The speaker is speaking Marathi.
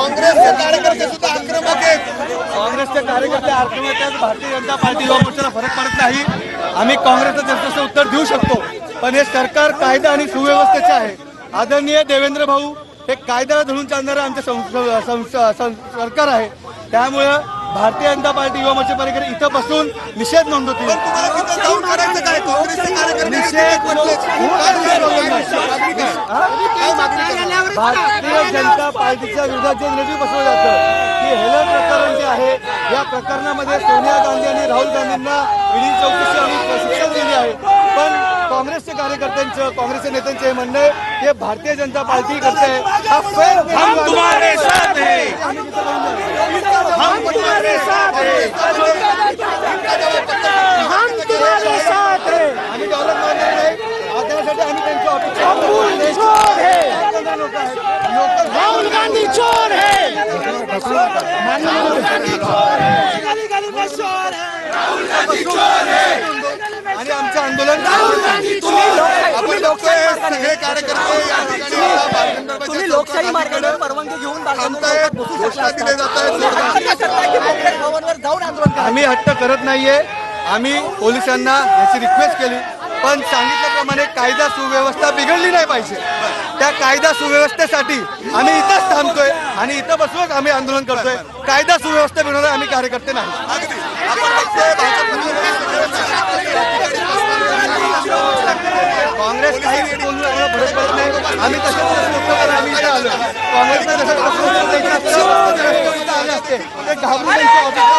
काँग्रेसचे कार्यकर्ते सुद्धा आक्रमक आहेत. काँग्रेसचे कार्यकर्ते आक्रमक आहेत. भारतीय जनता पार्टी युवा मोर्चाला फरक पडत नाही. आम्ही काँग्रेसचं जसं उत्तर देऊ शकतो. पण हे सरकार कायदा आणि सुव्यवस्थेचे आहे. आदरणीय देवेंद्र भाऊ हे कायद्याला धरून चालणारं आमचं सरकार आहे. त्यामुळं भारतीय जनता पार्टी युवा मोर्चा कार्यकर्ते इथं बसून निषेध नोंदवतील. निषेध भारतीय जनता पार्टीच्या विरोधात जे निर्णय बसवलं जातं. की हेलन प्रकरण जे आहे या प्रकरणामध्ये सोनिया गांधी आणि राहुल गांधींना ईडी चौकशी आणि शिक्षा दिली आहे. पण काँग्रेसच्या कार्यकर्त्यांचं काँग्रेसच्या नेत्यांचे हे म्हणणं आहे की भारतीय जनता पार्टी करते. हा फेक अपेक्षा लोक आहेत लोक राहुल गांधी चोर है। आणि आमचं आंदोलन आपण बघतोय सगळे कार्यकर्ते तुम्ही लोकशाही मार्गाने परवानगी घेऊन घोषणा दिले जात आहेत आम्ही हट्ट करत नाहीये. आम्ही पोलिसांना याची रिक्वेस्ट केली. पण सांगितल्याप्रमाणे कायदा सुव्यवस्था बिघडली नाही पाहिजे. त्या कायदा सुव्यवस्थेसाठी आम्ही इथंच थांबतोय आणि इथं बसूनच आम्ही आंदोलन करतोय. कायदा सुव्यवस्था बिघडवणारे आम्ही कार्यकर्ते नाही. काँग्रेस काही बोलून फरक पडत नाही. आम्ही तसं आम्ही इथे आलो ते घाबरून ऑफिसला